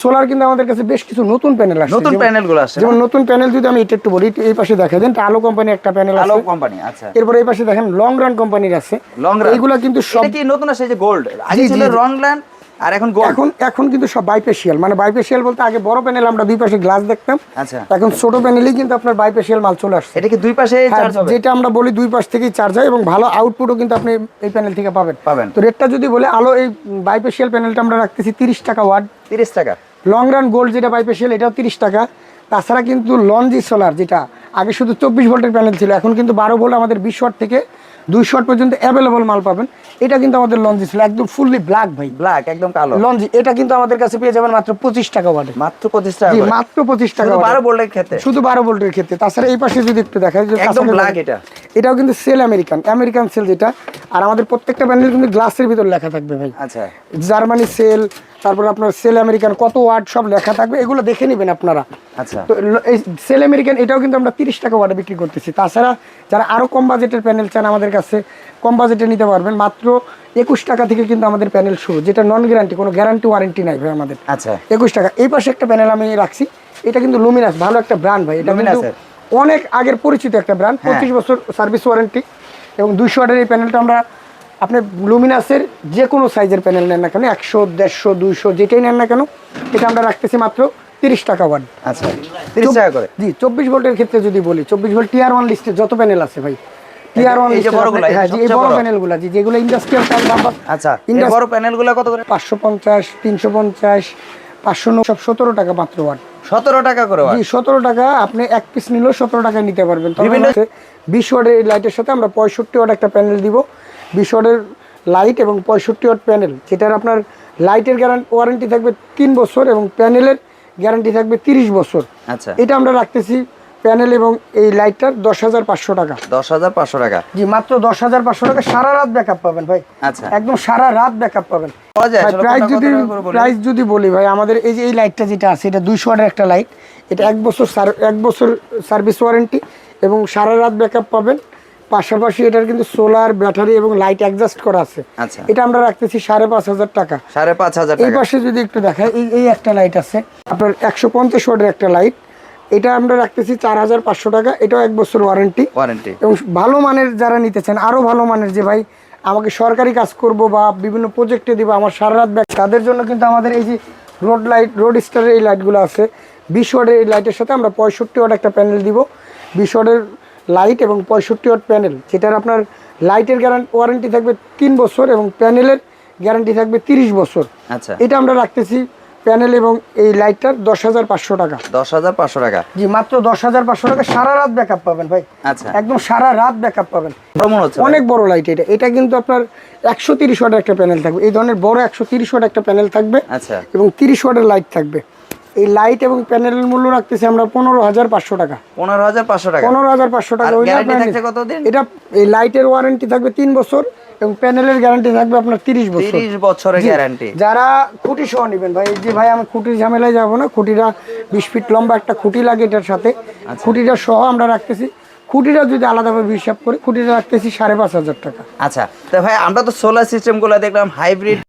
Solar কিন্তু আমাদের কাছে বেশ কিছু নতুন প্যানেল আসছে। নতুন প্যানেলগুলো আসছে না? যেমন নতুন প্যানেল যদি আমি এটা একটু বলি এই পাশে দেখা দেন আলো কোম্পানি একটা প্যানেল আছে। আলো কোম্পানি আচ্ছা। এরপর এই পাশে দেখেন লং রান কোম্পানির আছে। লং রান এইগুলা কিন্তু সব কি নতুন আসছে যে গোল্ড আগে ছিল জি। রংল্যান্ড আর এখন গোল্ড এখন এখন কিন্তু সব বাইপেশিয়াল মানে বাইপেশিয়াল বলতে আগে বড় প্যানেল আমরা দুই পাশে গ্লাস দেখতাম। আচ্ছা। এখন ছোট প্যানেলেই কিন্তু আপনার বাইপেশিয়াল মাল চলে আসছে। এটা কি দুই পাশে হ্যাঁ, চার্জ হবে? যেটা আমরা বলি দুই পাশ থেকেই চার্জ হয় এবং ভালো আউটপুটও কিন্তু আপনি এই প্যানেল থেকে পাবেন। পাবেন। তো রেটটা যদি বলে আলো এই বাইপেশিয়াল প্যানেলটা আমরা রাখতেছি তিরিশ টাকা ওয়াট 30 টাকা। লং রান গোল্ড যেটা বাইপেশিয়াল এটাও তিরিশ টাকা। তাছাড়া কিন্তু লঞ্জি সোলার যেটা আগে শুধু চব্বিশ ভোল্টের প্যানেল ছিল এখন কিন্তু বারো ভোল্ট আমাদের বিশ ওয়াট থেকে দুই ওয়াট পর্যন্ত অ্যাভেলেবল মাল পাবেন। এটা কিন্তু আমাদের লঞ্জি ছিল একদম ফুললি ব্ল্যাক ভাই। ব্ল্যাক একদম কালো। লঞ্জি এটা কিন্তু আমাদের কাছে পেয়ে যাবেন মাত্র পঁচিশ টাকা ওয়াটে। মাত্র 25 টাকা মাত্র পঁচিশ টাকা বারো watt এ। 12 ভোল্টের ক্ষেত্রে। শুধু বারো ভোল্টের ক্ষেত্রে। তাছাড়া এই পাশে যদি একটু দেখা যায় একদম ব্ল্যাক এটা। এটাও কিন্তু সেল আমেরিকান আমেরিকান সেল যেটা আর আমাদের প্রত্যেকটা প্যানেল কিন্তু গ্লাসের ভিতর লেখা থাকবে ভাই। আচ্ছা। জার্মানি সেল তারপর আপনার সেল আমেরিকান কত ওয়াট সব লেখা থাকবে এগুলো দেখে নেবেন আপনারা। আচ্ছা। তো এই সেল আমেরিকান এটাও কিন্তু আমরা তিরিশ টাকা ওয়াটে বিক্রি করতেছি। তাছাড়া যারা আরও কম বাজেটের প্যানেল চান আমাদের কাছে কম বাজেটে নিতে পারবেন। মাত্র একুশ টাকা থেকে কিন্তু আমাদের প্যানেল শুরু যেটা নন গ্যারান্টি কোনো গ্যারান্টি ওয়ারেন্টি নাই ভাই আমাদের। আচ্ছা। একুশ টাকা। এই পাশে একটা প্যানেল আমি রাখছি। এটা কিন্তু লুমিনাস ভালো একটা ব্র্যান্ড ভাই। এটা Luminous-এর? অনেক আগের পরিচিত একটা ব্র্যান্ড। পঁচিশ বছর সার্ভিস ওয়ারেন্টি এবং দুইশো ওয়াটের এই প্যানেলটা আমরা আপনি লুমিনাসের যে কোনো সাইজের প্যানেল নেন না কেন একশো দেড়শো দুইশো যেটাই নেন না কেন এটা আমরা রাখতেছি মাত্র তিরিশ টাকা ওয়াট আচ্ছা 30 টাকা করে জি চব্বিশ ভোল্টের ক্ষেত্রে যদি বলি চব্বিশ ভোল্ট টিআর ওয়ান লিস্টে যত প্যানেল আছে ভাই ওয়ান এই হ্যাঁ বড়। প্যানেলগুলো জি যেগুলো ইন্ডাস্ট্রিয়াল আচ্ছা এই ইন্ডাস্ট্রি বড় প্যানেলগুলো কত করে পাঁচশো পঞ্চাশ তিনশো পঞ্চাশ পাঁচশো সব সতেরো টাকা মাত্র ওয়াট 17 টাকা করে। জি সতেরো টাকা আপনি এক পিস নিলেও সতেরো টাকায় নিতে পারবেন। বিশ ওয়াটের এই লাইটের সাথে আমরা পঁয়ষট্টি ওয়াট একটা প্যানেল দিব। বিশ ওয়াটের লাইট এবং পঁয়ষট্টি ওয়াট প্যানেল যেটার আপনার লাইটের গ্যারান্টি ওয়ারেন্টি থাকবে তিন বছর এবং প্যানেলের গ্যারান্টি থাকবে তিরিশ বছর। আচ্ছা। এটা আমরা রাখতেছি প্যানেল এবং এই লাইটটার দশ হাজার পাঁচশো টাকা। 10500 টাকা। জি মাত্র দশ হাজার পাঁচশো টাকা সারা রাত ব্যাকআপ পাবেন ভাই। আচ্ছা। একদম সারা রাত ব্যাকআপ পাবেন। প্রাইস যদি? প্রাইস যদি বলি ভাই আমাদের এই যে এই লাইটটা যেটা আছে এটা দুইশো ওয়াটের একটা লাইট এটা এক বছর এক বছর সার্ভিস ওয়ারেন্টি এবং সারা রাত ব্যাকআপ পাবেন। পাশাপাশি এটার কিন্তু সোলার ব্যাটারি এবং লাইট অ্যাডজাস্ট করা আছে। আচ্ছা। এটা আমরা রাখতেছি সাড়ে পাঁচ হাজার টাকা। সাড়ে পাঁচ হাজার এই পাশে যদি একটু দেখায় এই এই একটা লাইট আছে। আপনার একশো পঞ্চাশ ওয়াটের একটা লাইট এটা আমরা রাখতেছি চার হাজার পাঁচশো টাকা এটাও এক বছর ওয়ারেন্টি ওয়ারেন্টি এবং ভালো মানের যারা নিতেছেন আরও ভালো মানের যে ভাই আমাকে সরকারি কাজ করব বা বিভিন্ন প্রজেক্টে দিব আমার সারা রাত ব্যাগ তাদের জন্য কিন্তু আমাদের এই যে রোড লাইট রোড স্টারের এই লাইটগুলো আছে। বিশ ওয়াটের এই লাইটের সাথে আমরা পঁয়ষট্টি ওয়াট একটা প্যানেল দিব। বিশ ওয়াটের লাইট এবং পঁয়ষট্টি ওয়াট প্যানেল যেটার আপনার লাইটের গ্যারান্টি ওয়ারেন্টি থাকবে তিন বছর এবং প্যানেলের গ্যারান্টি থাকবে তিরিশ বছর। আচ্ছা। এটা আমরা রাখতেছি প্যানেল এবং এই লাইটটার দশ হাজার পাঁচশো টাকা। দশ হাজার পাঁচশো টাকা। জি মাত্র দশ হাজার পাঁচশো টাকা। সারা রাত ব্যাকআপ পাবেন ভাই। আচ্ছা। একদম সারা রাত ব্যাকআপ পাবেন। অনেক বড় লাইট এটা। এটা কিন্তু আপনার একশো তিরিশ ওয়াটের একটা প্যানেল থাকবে। এই ধরনের বড় একশো তিরিশ ওয়াট একটা প্যানেল থাকবে আচ্ছা। এবং তিরিশ ওয়াটের লাইট থাকবে। এই লাইট এবং প্যানেলের মূল্য রাখতেছি আমরা পনেরো হাজার পাঁচশো টাকা। পনেরো হাজার পাঁচশো টাকা। পনেরো হাজার পাঁচশো টাকা? এটা এই লাইটের ওয়ারেন্টি থাকবে তিন বছর। এবং প্যানেলের গ্যারান্টি থাকবে আপনার তিরিশ বছর। তিরিশ বছরের গ্যারান্টি। যারা খুঁটি সহ নেবেন ভাই যে ভাই আমি খুঁটির ঝামেলায় যাব না। খুঁটিটা বিশ ফিট লম্বা একটা খুঁটি লাগে এটার সাথে। আচ্ছা। খুঁটিটা সহ আমরা রাখতেছি। খুঁটিটা যদি আলাদাভাবে হিসাব করি খুঁটিটা রাখতেছি সাড়ে পাঁচ হাজার টাকা। আচ্ছা তো ভাই আমরা তো সোলার সিস্টেমগুলো দেখলাম হাইব্রিড